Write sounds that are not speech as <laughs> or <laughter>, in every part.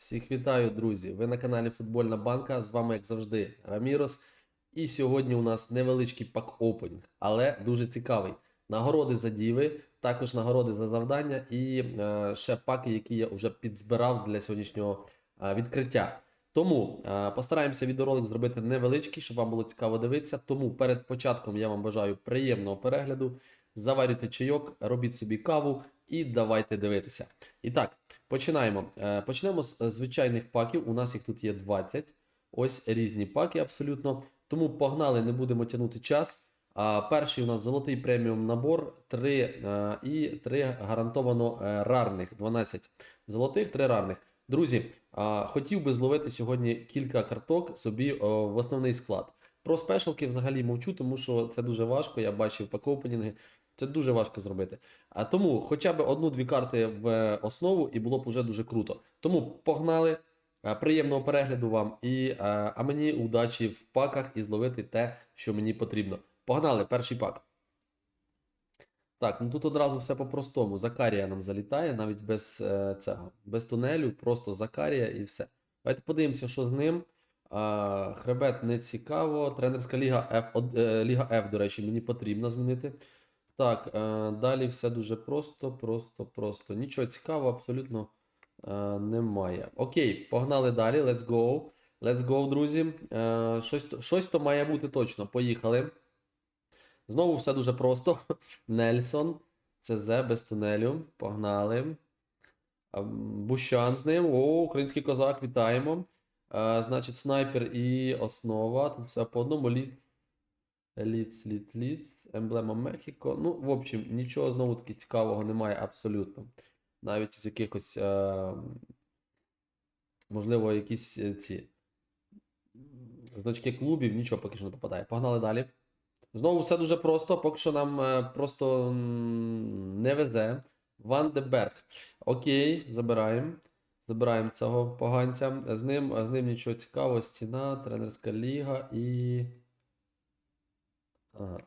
Всіх вітаю, друзі! Ви на каналі Футбольна банка. З вами, як завжди, Рамірос. І сьогодні у нас невеличкий пак-опенінг, але дуже цікавий. Нагороди за діви, також нагороди за завдання і е, ще паки, які я вже підзбирав для сьогоднішнього е, відкриття. Тому е, постараємося відеоролик зробити невеличкий, щоб вам було цікаво дивитися. Тому перед початком я вам бажаю приємного перегляду. Заварюйте чайок, робіть собі каву і давайте дивитися. І так, починаємо. Е, Почнемо з е, звичайних паків. У нас їх тут є 20. Ось різні паки абсолютно. Тому погнали, не будемо тягнути час. А, перший у нас золотий преміум набор 3 е, і 3 гарантовано рарних. 12 золотих, 3 рарних. Друзі, хотів би зловити сьогодні кілька карток собі в основний склад. Про спешалки взагалі мовчу, тому що це дуже важко. Я бачив пакопенінги. Це дуже важко зробити. А тому хоча б одну-дві карти в е, основу і було б уже дуже круто. Тому погнали. Е, Приємного перегляду вам і е, а мені удачі в паках і зловити те, що мені потрібно. Погнали, перший пак. Так, ну тут одразу все по-простому. Закарія нам залітає, навіть без цього, без тунелю, просто Закарія і все. Давайте подивимося, що з ним. Хребет не цікаво. Тренерська ліга F, Ліга F, до речі, мені потрібно змінити. Так, е, далі все дуже просто, просто, просто. Нічого цікавого абсолютно е, немає. Окей, погнали далі. Let's go. Let's go, друзі. Е, щось, щось то має бути точно. Поїхали. Знову все дуже просто. <laughs> Нельсон. ЦЗ без тунелю. Погнали. Бущан з ним. О, український козак, вітаємо. Значить, снайпер і основа. Тут все по одному. Лід. Ліц, ліц, ліц. Емблема Мехіко. Ну, в общем, нічого знову таки цікавого немає абсолютно. Навіть з якихось. Е, можливо, якісь е, ці. Значки клубів, нічого поки що не попадає. Погнали далі. Знову все дуже просто, поки що нам е, просто не везе. Ван де Берг. Окей, забираємо. Забираємо цього поганця. З ним, з ним нічого цікавого. Стіна, тренерська ліга і.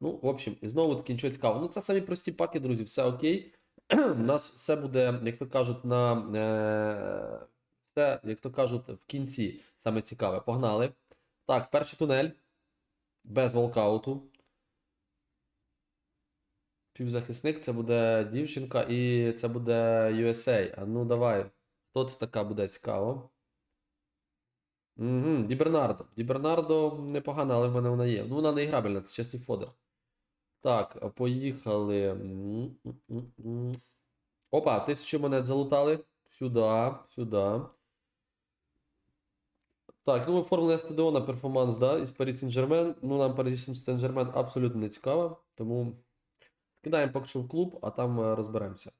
Ну, в общем, і знову таки нічого цікавого. Ну, це самі прості паки, друзі, все окей. <clears throat> У нас все буде, як то кажуть, на е, все, як то кажуть, в кінці саме цікаве. Погнали. Так, перший тунель. Без волкауту. Півзахисник це буде дівчинка і це буде USA. А ну давай. Хто це така буде цікаво? Угу, Ді Бернардо. Ді Бернардо непогана, але в мене вона є. Ну, вона не іграбельна, це чистий фодер. Так, поїхали. Опа, тисячу монет залутали. Сюди, сюди. Так, ну оформлення стадіона, перформанс, да, із Парі Сен-Жермен. Ну, нам Парі Сен-Жермен абсолютно не цікаво, тому скидаємо поки в клуб, а там е, розберемося.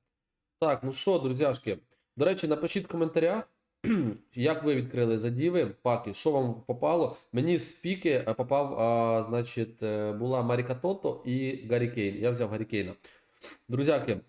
Так, ну що, друзяшки. До речі, напишіть в коментарях, <clears throat> як ви відкрили задіви, паки, що вам попало. Мені з піки е, попав, а, значить, е, була Маріка Тото і Гаррі Кейн. Я взяв Гаррі Кейна. Друзяки,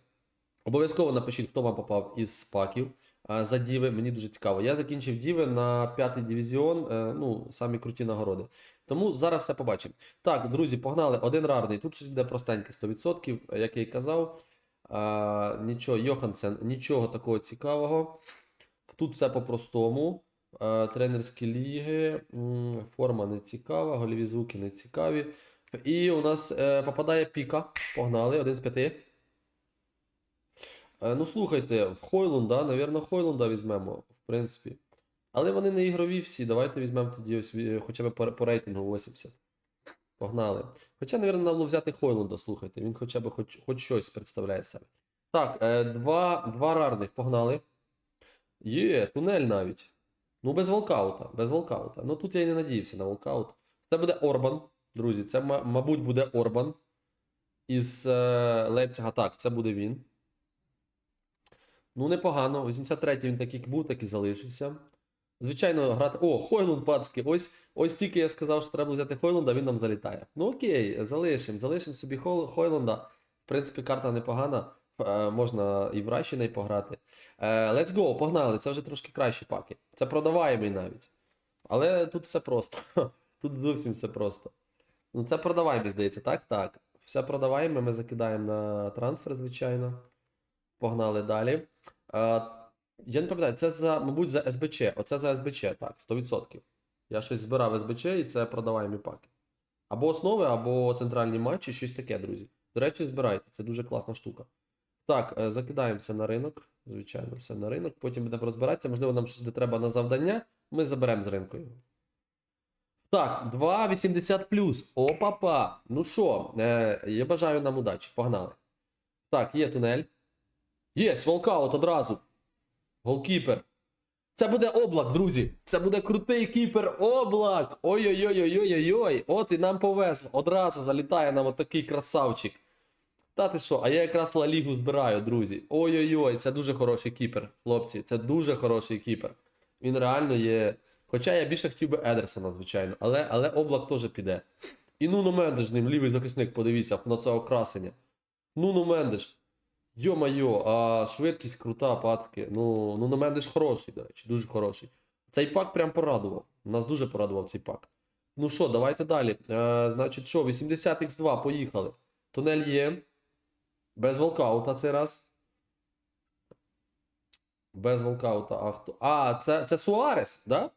обов'язково напишіть, хто вам попав із паків а, за діви. Мені дуже цікаво. Я закінчив діви на п'ятий дивізіон, е, ну, самі круті нагороди. Тому зараз все побачимо. Так, друзі, погнали. Один рарний. Тут щось буде простеньке 100%, як я і казав. А, нічого, Йохансен, нічого такого цікавого. Тут все по-простому. Е, Тренерські ліги, форма не цікава, гольові звуки не цікаві. І у нас е, попадає піка. Погнали, один з п'яти. Е, ну, слухайте, Хойлунда, навірно, Хойлунда візьмемо, в принципі. Але вони не ігрові всі. Давайте візьмемо тоді ось хоча б по, по рейтингу 80. Погнали. Хоча, навірно, нам було взяти Хойлунда, слухайте. Він хоча б хоч, хоч щось представляє себе. Так, два, два рарних, погнали. Є, тунель навіть. Ну, без волкаута. Без волкаута. Ну тут я і не надіявся на волкаут. Це буде Орбан, друзі. Це, мабуть, буде Орбан. Із е, Лейпцига. Так, це буде він. Ну, непогано. 83-й він так як був, так і залишився. Звичайно, грати. О, Хойлунд пацки. Ось, ось тільки я сказав, що треба взяти Хойлунда, він нам залітає. Ну окей, залишимо. Залишимо собі Хойлунда. В принципі, карта непогана. Е, можна і в Раші пограти. Е, let's go, погнали. Це вже трошки кращі паки. Це продаваємий навіть. Але тут все просто. <laughs> Тут зовсім все просто. Ну, це продаваємий, здається, так? Так. Все продаваємо, ми закидаємо на трансфер, звичайно. Погнали далі. Е, Я не пам'ятаю, це за, мабуть, за СБЧ. Оце за СБЧ, так, 100%. Я щось збирав СБЧ і це продаваємі паки. Або основи, або центральні матчі, щось таке, друзі. До речі, збирайте, це дуже класна штука. Так, е, закидаємося на ринок. Звичайно, все на ринок. Потім будемо розбиратися. Можливо, нам щось де треба на завдання. Ми заберемо з ринку. Так, 2,80 плюс. Опа-па. Ну що, е, я бажаю нам удачі. Погнали. Так, є тунель. Є, волкаут одразу. Голкіпер. Це буде облак, друзі. Це буде крутий кіпер облак. Ой-ой-ой-ой-ой-ой. От і нам повезло. Одразу залітає нам отакий красавчик. Та ти що, а я якраз Ла Лігу збираю, друзі. Ой-ой-ой, це дуже хороший кіпер, хлопці. Це дуже хороший кіпер. Він реально є. Хоча я більше хотів би Едерсона, звичайно, але, але облак теж піде. І Нуно Мендеш ним, лівий захисник, подивіться на це окрасення. Нуно Мендеш. Йо-майо, а швидкість крута, патки. Ну, Нуно Мендеш хороший, до речі, дуже хороший. Цей пак прям порадував. Нас дуже порадував цей пак. Ну що, давайте далі. Е, значить, що, 80x2, поїхали. Тунель є. Без волкаута цей раз. Без волкаута. А, хто? а це, це Суарес, да?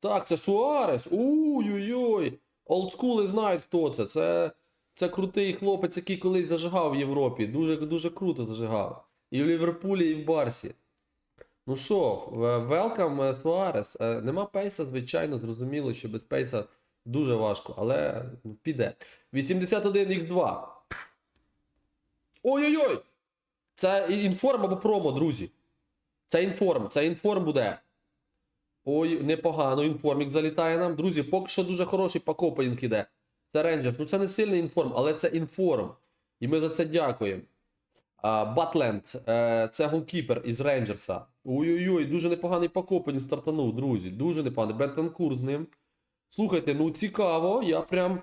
Так, це Суарес. Уй-ой-ой. Олдскули знають, хто це. Це, це крутий хлопець, який колись зажигав в Європі. Дуже, дуже круто зажигав. І в Ліверпулі, і в Барсі. Ну що, велкам е, Суарес. Е, Нема пейса, звичайно, зрозуміло, що без пейса дуже важко, але ну, піде. 81х2. Ой-ой-ой! Це інформ або промо, друзі. Це інформ, це інформ буде. Ой, непогано, інформік залітає нам. Друзі, поки що дуже хороший пакопенінг іде. Це Рейнджерс. Ну це не сильний інформ, але це інформ. І ми за це дякуємо. Батленд, е, це голкіпер із Рейнджерса. Ой-ой-ой, дуже непоганий пакопенінг стартанув, друзі. Дуже непоганий. Бентенкур з ним. Слухайте, ну цікаво, я прям.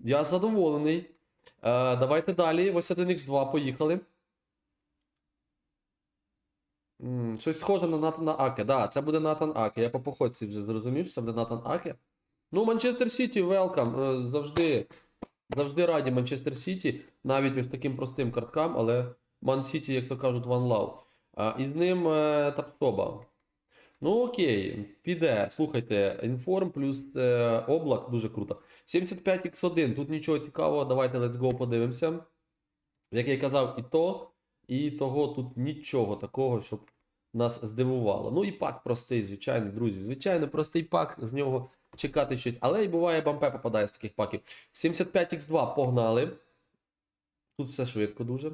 Я задоволений. Е, давайте далі. Ось 1х2, поїхали. М, Щось схоже на Натана Аке. Да, це буде Натан Аке. Я по походці вже зрозумів, що це буде Натан Аке. Ну, Манчестер Сіті, велкам. Е, Завжди, завжди раді Манчестер Сіті, навіть ось таким простим карткам, але Ман Сіті, як то кажуть, One Love. А, і з ним е, Тапстоба. Ну окей, піде. Слухайте, інформ плюс е, облак дуже круто. 75x1, тут нічого цікавого, давайте let's go подивимося. Як я казав, і то, і того тут нічого такого, щоб нас здивувало. Ну і пак простий, звичайно, друзі. Звичайно, простий пак, з нього чекати щось. Але і буває, бампе попадає з таких паків. 75x2 погнали. Тут все швидко дуже. Е,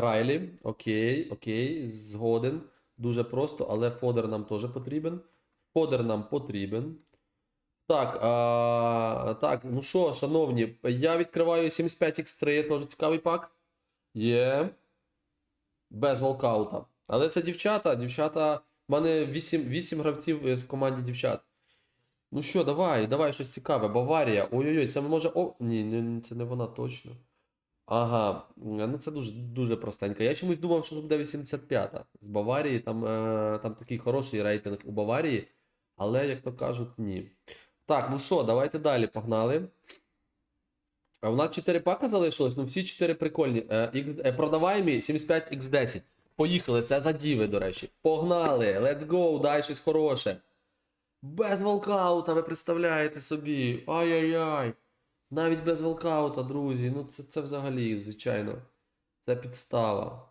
Райлі, окей, окей, згоден. Дуже просто, але фодер нам теж потрібен. Фодер нам потрібен. Так, а, так, ну що, шановні, я відкриваю 75x3, теж цікавий пак. Є. Без волкаута. Але це дівчата. Дівчата. У мене 8, 8 гравців в команді дівчат. Ну що, давай, давай щось цікаве. Баварія. Ой-ой-ой, це може. О, ні, це не вона точно. Ага, ну це дуже, дуже простенько. Я чомусь думав, що буде 85-та. З Баварії, там, е, там такий хороший рейтинг у Баварії, але, як то кажуть, ні. Так, ну що, давайте далі, погнали. А у нас 4 пака залишилось, ну всі 4 прикольні. Е, е, продаваємі 75x10. Поїхали, це за діви, до речі. Погнали! Let's go, дай щось хороше. Без волкаута, ви представляєте собі. Ай-яй-яй. Навіть без волкаута, друзі. Ну це, це взагалі, звичайно. Це підстава.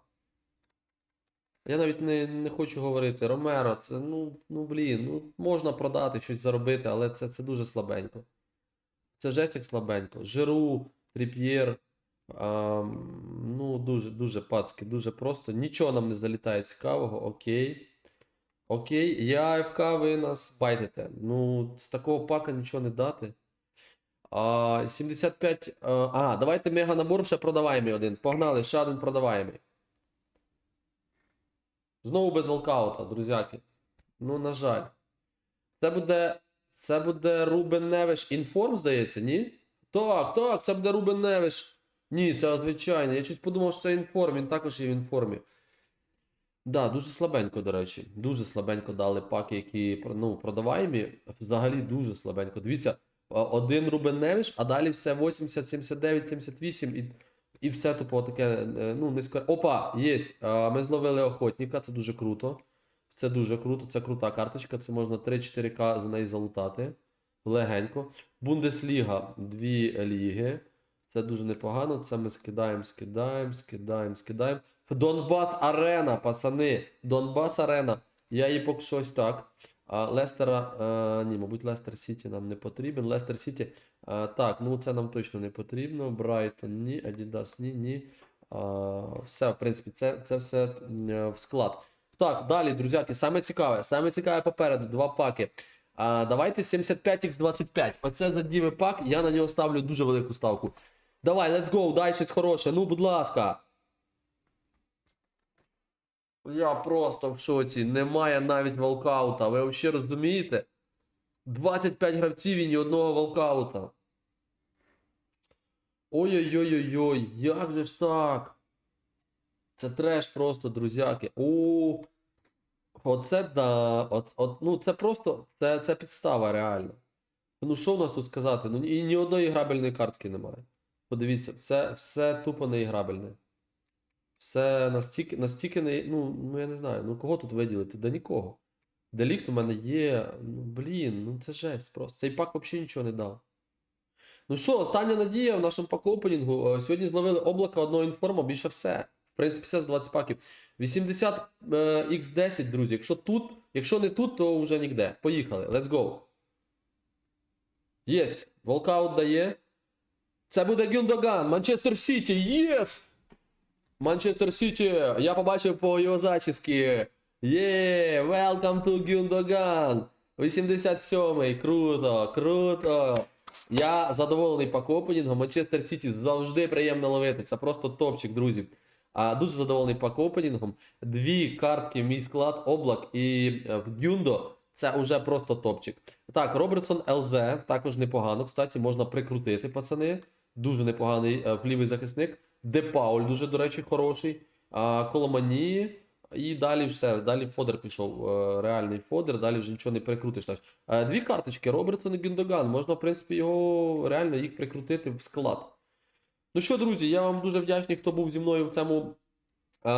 Я навіть не, не хочу говорити. Ромеро, це ну, ну блін, ну можна продати щось заробити, але це, це дуже слабенько. Це жесть як слабенько. Жиру, Тріп'єр. ну, дуже, дуже пацки, дуже просто. Нічого нам не залітає цікавого. Окей. Окей, я АФК, ви нас байтите. Ну, з такого пака нічого не дати. А, 75. А, давайте мега набор ще продаваємий один. Погнали, ще один продаваємий. Знову без волкаута, друзяки. Ну, на жаль. Це буде. Це буде Рубен Невиш інформ, здається, ні? Так, так, це буде Рубен Невиш. Ні, це звичайно. Я чуть подумав, що це інформ, він також є в інформі. Да, дуже слабенько, до речі. Дуже слабенько дали паки, які ну, продаваємі. Взагалі дуже слабенько. Дивіться, один Рубен Невиш, а далі все 80, 79, 78 і, і все тупо таке, е, ну, низько. Опа, є. Ми зловили охотника, це дуже круто. Це дуже круто, це крута карточка. Це можна 3-4К за неї залутати. Легенько. Бундесліга, дві ліги. Це дуже непогано. Це ми скидаємо, скидаємо, скидаємо, скидаємо. Донбас Арена, пацани. Донбас Арена. Я її поки що ось так. А Лестера. е, ні, мабуть, Лестер Сіті нам не потрібен. Лестер Сіті. е, так, ну це нам точно не потрібно. Брайтон, ні, Адідас, ні, ні. А, все, в принципі, це, це все е, в склад. Так, далі, друзяки, саме цікаве, саме цікаве попереду, два паки. А, давайте 75x25. Оце за діви пак, я на нього ставлю дуже велику ставку. Давай, let's go, дай щось хороше. Ну, будь ласка. Я просто в шоці. Немає навіть волкаута. Ви взагалі розумієте? 25 гравців і ні одного волкаута. Ой-ой-ой-ой-ой, як же ж так? Це треш просто, друзяки. О, оце да. От, от, ну, це просто це, це підстава реально. Ну, що в нас тут сказати? Ну, і ні одної грабельної картки немає. Подивіться, все, все тупо неіграбельне. Все настільки, настільки не. Ну, ну я не знаю, ну кого тут виділити? Да нікого. Делікт у мене є. Ну, блін, ну це жесть просто. Цей пак взагалі нічого не дав. Ну що, остання надія в нашому пак-опенінгу. Е, Сьогодні зловили облако одного інформа, більше все. В принципі, все з 20 паків. 80 е, X10, друзі. Якщо тут, якщо не тут, то вже ніде. Поїхали. Let's go. Єсть. Волкаут дає. Це буде Гюндоган. Манчестер Сіті. Єс! Манчестер Сіті. Я побачив по його зачіски. Є, welcome to Гюндоган. 87-й. Круто, круто. Я задоволений пак-опенінгом. Манчестер Сіті завжди приємно ловити. Це просто топчик, друзі. А, дуже задоволений пак-опенінгом. Дві картки в мій склад, облак і е, Гюндо. Це вже просто топчик. Так, Робертсон ЛЗ, також непогано. Кстати, можна прикрутити, пацани. Дуже непоганий е, лівий захисник. Де Пауль дуже, до речі, хороший. А, Коломані. І далі все. Далі Фодер пішов. е, Реальний Фодер, далі вже нічого не прикрутиш. Так. Е, Дві карточки, Робертсон і Гюндоган. Можна, в принципі, його реально їх прикрутити в склад. Ну що, друзі, я вам дуже вдячний, хто був зі мною в цьому, е,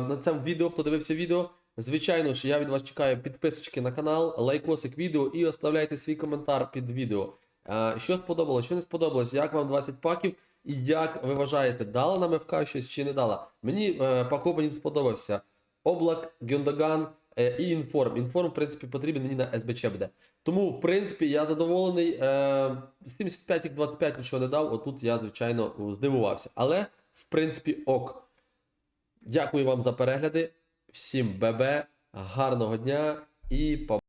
на цьому відео, хто дивився відео. Звичайно ж, я від вас чекаю підписочки на канал, лайкосик відео і оставляйте свій коментар під відео. Що сподобалось, що не сподобалось, як вам 20 паків, і як ви вважаєте, дала нам ФК щось чи не дала? Мені е, Opening сподобався. Облак, Гюндоган е, і інформ. Інформ, в принципі, потрібен мені на СБЧ буде. Тому, в принципі, я задоволений. Е, 75 25 нічого не дав. Отут я, звичайно, здивувався. Але, в принципі, ок. Дякую вам за перегляди. Всім ББ, гарного дня і па.